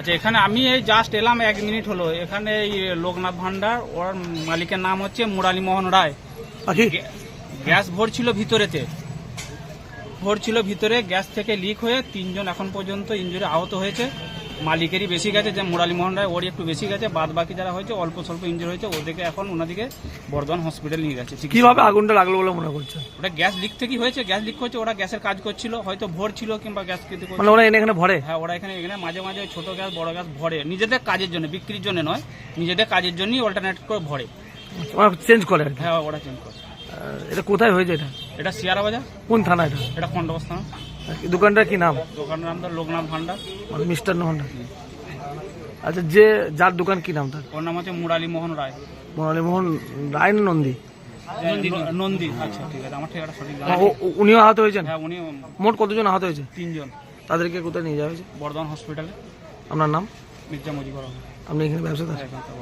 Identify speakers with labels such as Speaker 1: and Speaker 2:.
Speaker 1: আচ্ছা এখানে আমি এই জাস্ট এলাম এক মিনিট হলো। এখানে এই লোকনাথ ভান্ডার ওর মালিকের নাম হচ্ছে মুরালী মোহন রায়। গ্যাস ভরছিল ভিতরেতে। ভরছিল ভিতরে গ্যাস থেকে লিক হয়ে তিনজন এখন পর্যন্ত ইঞ্জুরি আহত হয়েছে। মালিকেরই বেশি গেছে যে মুরালী মোহন রায় ওরই একটু বেশি গেছে বাদ বাকি যারা হয়েছে অল্প স্বল্প ইঞ্জুরি হয়েছে ওদেরকে এখন ওনাদিকে বর্ধমান হসপিটাল নিয়ে গেছে
Speaker 2: কীভাবে আগুনটা লাগল বলে মনে করছে
Speaker 1: ওটা গ্যাস লিক থেকেই হয়েছে গ্যাস লিক হয়েছে ওরা গ্যাসের কাজ করছিল হয়তো ভোর ছিল কিংবা গ্যাস কেটে
Speaker 2: মানে ওরা এনে এখানে ভরে?
Speaker 1: হ্যাঁ ওরা এখানে এখানে মাঝে মাঝে ছোট গ্যাস বড় গ্যাস ভরে নিজেদের কাজের জন্য বিক্রির জন্য নয় নিজেদের কাজের জন্যই অল্টারনেট করে ভরে।
Speaker 2: ওরা চেঞ্জ করে
Speaker 1: হ্যাঁ ওরা চেঞ্জ করে।
Speaker 2: এটা কোথায় হয়েছে এটা?
Speaker 1: এটা শিয়ারা বাজার।
Speaker 2: কোন থানা এটা?
Speaker 1: এটা খন্ডবস্থান
Speaker 2: দোকানটার কি নাম?
Speaker 1: দোকানের নাম তার লোকনাথ ভান্ডার।
Speaker 2: মানে মিষ্টান্ন ভান্ডার। আচ্ছা যে যার দোকান কি নাম তার?
Speaker 1: ওর নাম হচ্ছে মুরালী মোহন রায়।
Speaker 2: মুরালী মোহন রায় না নন্দী?
Speaker 1: নন্দী। আচ্ছা ঠিক আছে আমার ঠিকানা সঠিক
Speaker 2: ও- ও- উনিও আহত হয়েছেন?
Speaker 1: হ্যাঁ উনি
Speaker 2: মোট কতজন আহত হয়েছে?
Speaker 1: তিনজন।
Speaker 2: তাদেরকে কোথায় নিয়ে যাওয়া হয়েছে?
Speaker 1: বর্ধমান হসপিটালে।
Speaker 2: আপনার নাম?
Speaker 1: মির্জা মুজিবুর রহমান।
Speaker 2: আপনি এখানে ব্যবসাদার?
Speaker 1: হ্যাঁ, এখানকার